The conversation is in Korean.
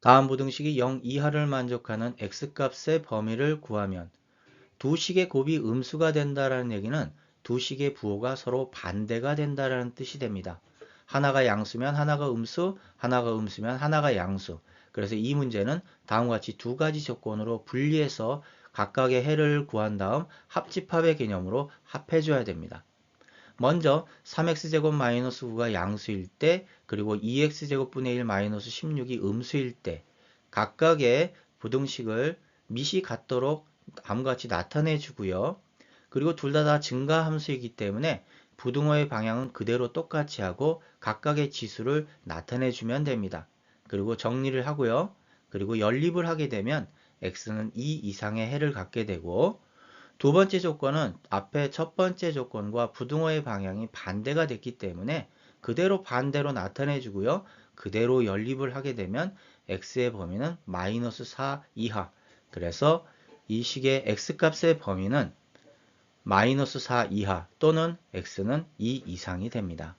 다음 부등식이 0 이하를 만족하는 x값의 범위를 구하면 두 식의 곱이 음수가 된다라는 얘기는 두 식의 부호가 서로 반대가 된다라는 뜻이 됩니다. 하나가 양수면 하나가 음수, 하나가 음수면 하나가 양수. 그래서 이 문제는 다음과 같이 두 가지 조건으로 분리해서 각각의 해를 구한 다음 합집합의 개념으로 합해줘야 됩니다. 먼저 3x제곱 마이너스 9가 양수일 때 그리고 2x제곱분의 1 마이너스 16이 음수일 때 각각의 부등식을 밑이 같도록 다음과 같이 나타내 주고요. 그리고 둘 다 다 증가함수이기 때문에 부등호의 방향은 그대로 똑같이 하고 각각의 지수를 나타내 주면 됩니다. 그리고 정리를 하고요. 그리고 연립을 하게 되면 x는 2 이상의 해를 갖게 되고 두 번째 조건은 앞에 첫 번째 조건과 부등호의 방향이 반대가 됐기 때문에 그대로 반대로 나타내 주고요. 그대로 연립을 하게 되면 x의 범위는 마이너스 4 이하 그래서 이 식의 x값의 범위는 마이너스 4 이하 또는 x는 2 이상이 됩니다.